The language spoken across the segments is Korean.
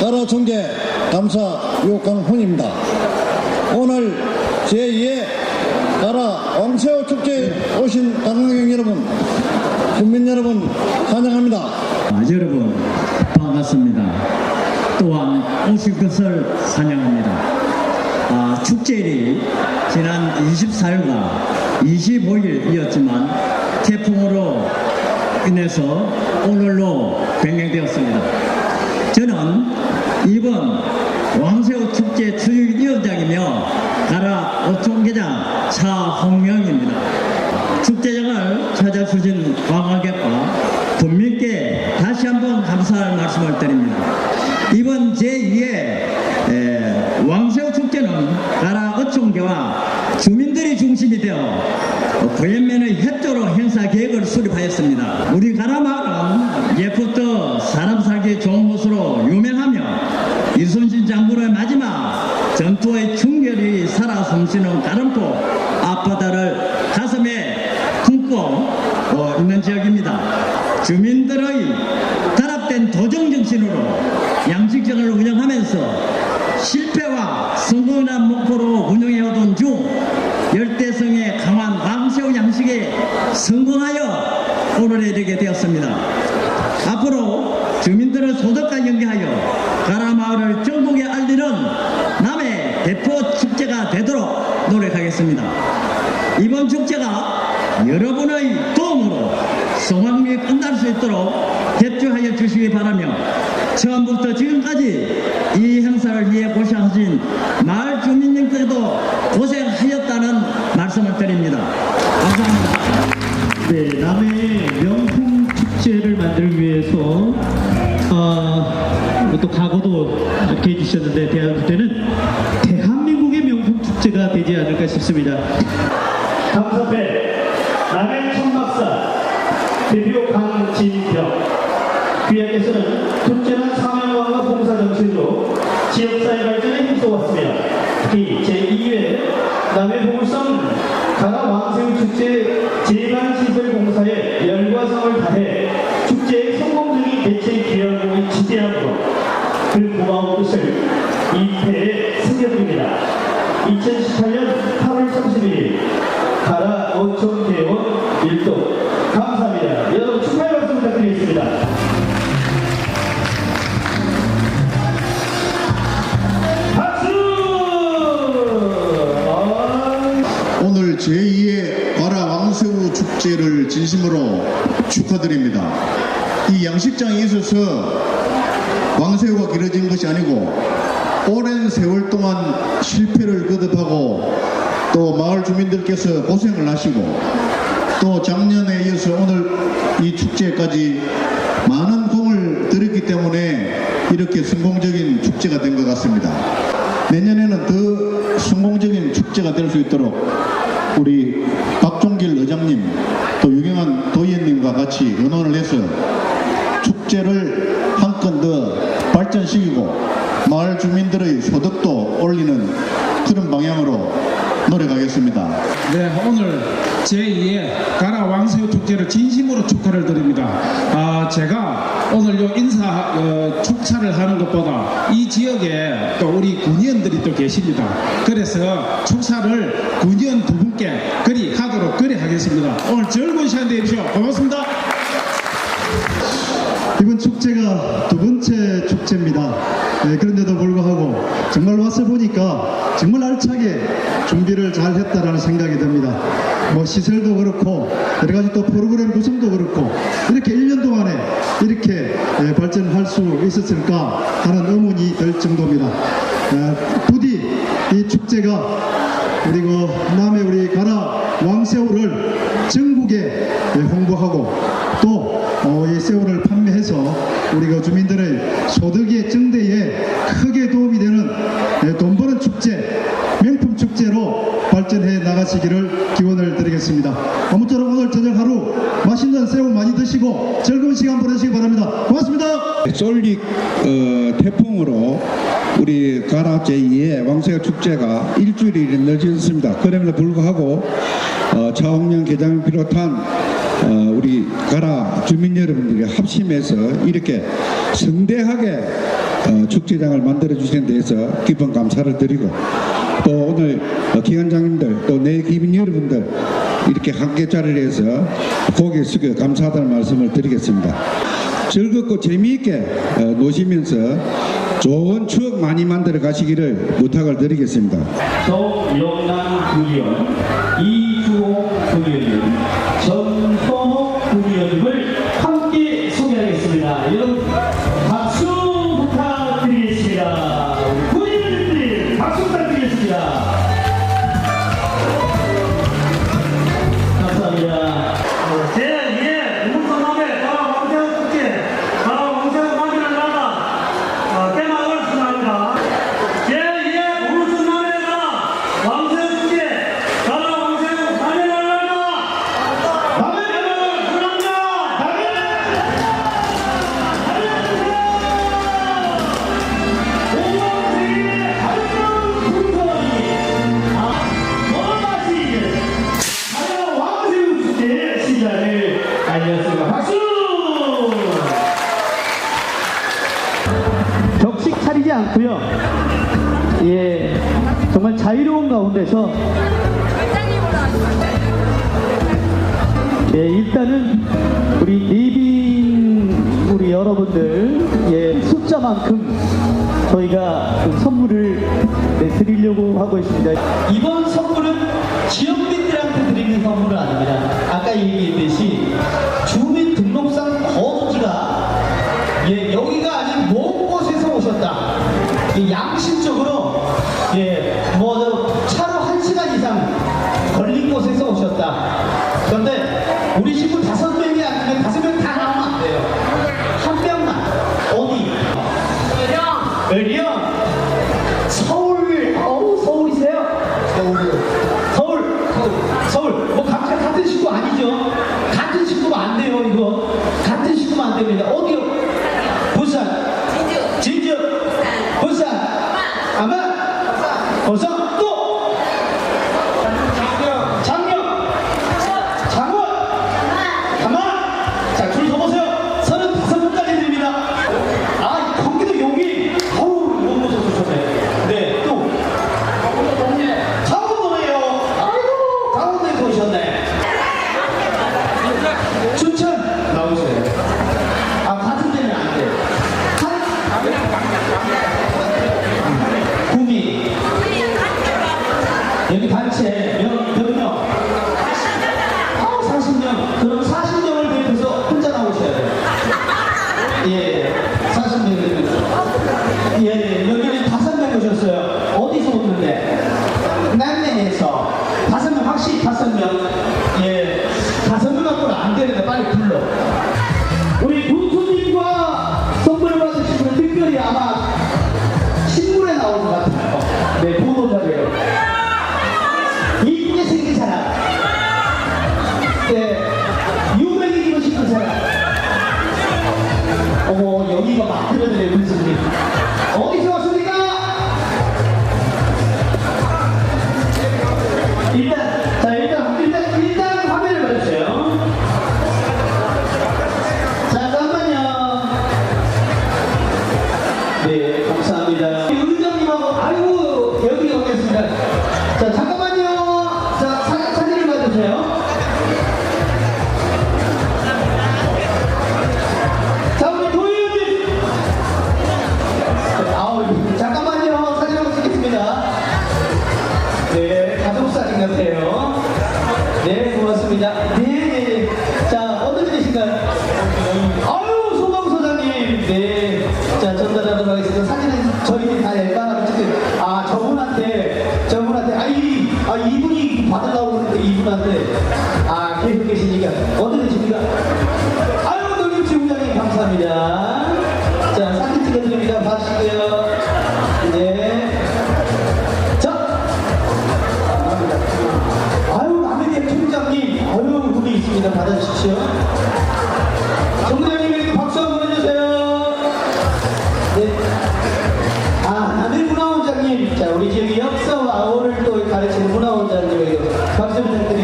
나라 총재 감사 요강훈입니다. 오늘 제2회 나라 왕새우 축제에 오신 당나경 여러분, 국민 여러분 환영합니다. 아, 여러분 반갑습니다. 또한 오실 것을 환영합니다. 아, 축제일이 지난 24일과 25일이었지만 태풍으로 인해서 오늘로 변경되었습니다. 저는 이번 왕새우 축제 추위위원장이며 가라 오총계장 차홍명입니다. 축제장을 찾아주신 관광객과 국민께 다시 한번 감사할 말씀을 드립니다. 이번 제2회 왕새우 축제는 가라 어촌계와 주민들이 중심이 되어 부연면의 협조로 행사 계획을 수립하였습니다. 우리 가라 마을은 예부터 사람 살기 좋은 곳으로 유명하며 이순신 장군의 마지막 전투의 충결이 살아 숨쉬는 가름포 앞바다를 가슴에 품고 어, 있는 지역입니다. 주민들의 단합된 도정 정신으로 양식장을 운영하면서 실패와 성공이란 목표로 운영해오던 중 열대성의 강한 왕새우 양식에 성공하여 오늘에 이르게 되었습니다. 앞으로 주민들의 소득과 연계하여 가라마을을 전국에 알리는 남해 대표 축제가 되도록 노력하겠습니다. 이번 축제가 여러분의 도움으로 성황리에 끝날 수 있도록 협조하여 주시기 바라며 처음부터 지금까지 이 행사를 위해 고생하신 마을 주민님들도 고생하였다는 말씀을 드립니다. 감사합니다. 네, 남해의 명품 축제를 만들기 위해서 어, 또 각오도 이렇게 해주셨는데 대한 때는 대한민국의 명품 축제가 되지 않을까 싶습니다. 감사패 남해 천박사 대표 강진병 귀하께서는 둘째는 사명감과 봉사 정신으로 지역사회 발전에 힘써왔으며 특히 제2회 남해 보물성 가라 왕새우 축제 재반시설 공사에 열과 성을 다해 축제의 성공적인 개최 기여를 지대함으로 그 고마운 뜻을 이패에 새겨드립니다. 2018년 8월 31일 가라 오천 길어진 것이 아니고 오랜 세월 동안 실패를 거듭하고 또 마을 주민들께서 고생을 하시고 또 작년에 이어서 오늘 이 축제까지 많은 공을 들였기 때문에 이렇게 성공적인 축제가 된 것 같습니다. 내년에는 더 성공적인 축제가 될 수 있도록 우리 박종길 의장님 또 유경환 도의원님과 같이 의논을 해서 축제를 한 건 더 발전시키고 마을 주민들의 소득도 올리는 그런 방향으로 노력하겠습니다. 네, 오늘 제2회 가라 왕새우 축제를 진심으로 축하를 드립니다. 아, 제가 오늘 요 인사 어, 축사를 하는 것보다 이 지역에 또 우리 군의원들이 또 계십니다. 그래서 축사를 군의원 두 분께 그리 하도록 그리 하겠습니다. 오늘 즐거운 시간 되십시오. 고맙습니다. 이번 축제가 두 번째 축제입니다. 네, 그런데도 불구하고 정말 와서 보니까 정말 알차게 준비를 잘 했다라는 생각이 듭니다. 뭐 시설도 그렇고 여러 가지 또 프로그램 구성도 그렇고 이렇게 1년 동안에 이렇게 예, 발전할 수 있었을까 하는 의문이 들 정도입니다. 어, 부디 이 축제가 그리고 남해 우리 가라 왕새우를 전국에 예, 홍보하고 또 그 솔릭 어, 태풍으로 우리 가라 제2의 왕세가 축제가 일주일이 늦어졌습니다. 그럼에도 불구하고 어, 차홍령 개장을 비롯한 어, 우리 가라 주민 여러분들이 합심해서 이렇게 성대하게 어, 축제장을 만들어 주신 데에서 깊은 감사를 드리고 또 오늘 어, 기관장님들 또 내 기민 여러분들 이렇게 함께 자리해서 고개 숙여 감사하다는 말씀을 드리겠습니다. 즐겁고 재미있게 어, 노시면서 좋은 추억 많이 만들어 가시기를 부탁을 드리겠습니다. 서영남 구의원 이주호 구의원입니다. 나와서 예, 일단은 우리 리빙 우리 여러분들 예, 숫자만큼 저희가 그 선물을 네, 드리려고 하고 있습니다. 이번 선물은 지역민들한테 드리는 선물은 아닙니다. 아까 얘기했듯이 겁니다. 그런데 우리 식구 다섯 명이 앉으면 다섯 명 다 나오면 안 돼요. 한 명만. 어디? 의령. 의령. 서울. 어우 서울이세요? 서울. 서울. 서울. 서울. 뭐 각자 같은 식구 아니죠? 같은 식구면 안 돼요 이거. 같은 식구면 안 됩니다. 어디요? 부산. 진주. 진주. 부산. 부산. 아마. 부산. 부산. 여기 단체 몇, 몇 명? 40명. 40명. 그럼 40명을 대표해서 혼자 나오셔야 돼요. 예, 예. 40명을 대표해서. 예, 예. 여기는 다섯 오셨어요. 어디서 오는데? 남내에서. 다섯 명, 확실히 다섯 명. 예. 다섯 명 갖고는 안 되는데 빨리 불러.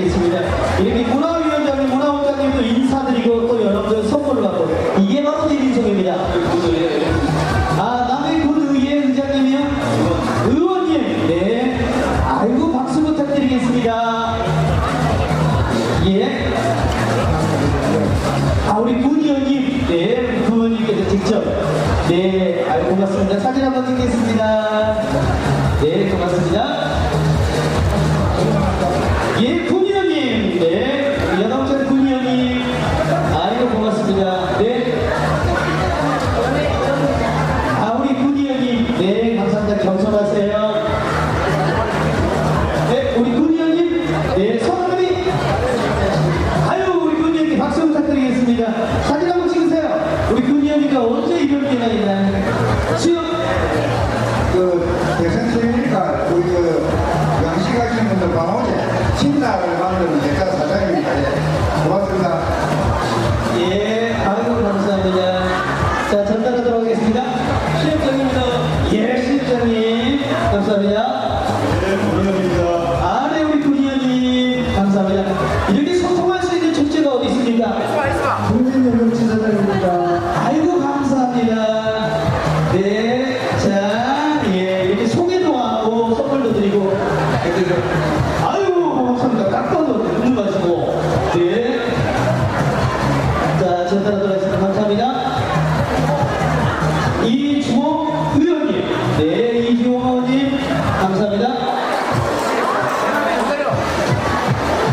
드리겠습니다. 예, 이렇게 문화위원장님, 문화원장님도 인사드리고 또 여러분들 선물을 받고 이게 바로 대리성입니다. 아, 남의 군의회 의장님이요? 의원님, 네. 아이고, 박수 부탁드리겠습니다. 예. 아, 우리 군의원님, 네. 군의원님께서 직접. 네, 아이고, 고맙습니다. 사진 한번 찍겠습니다. 네, 고맙습니다.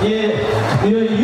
예, 예,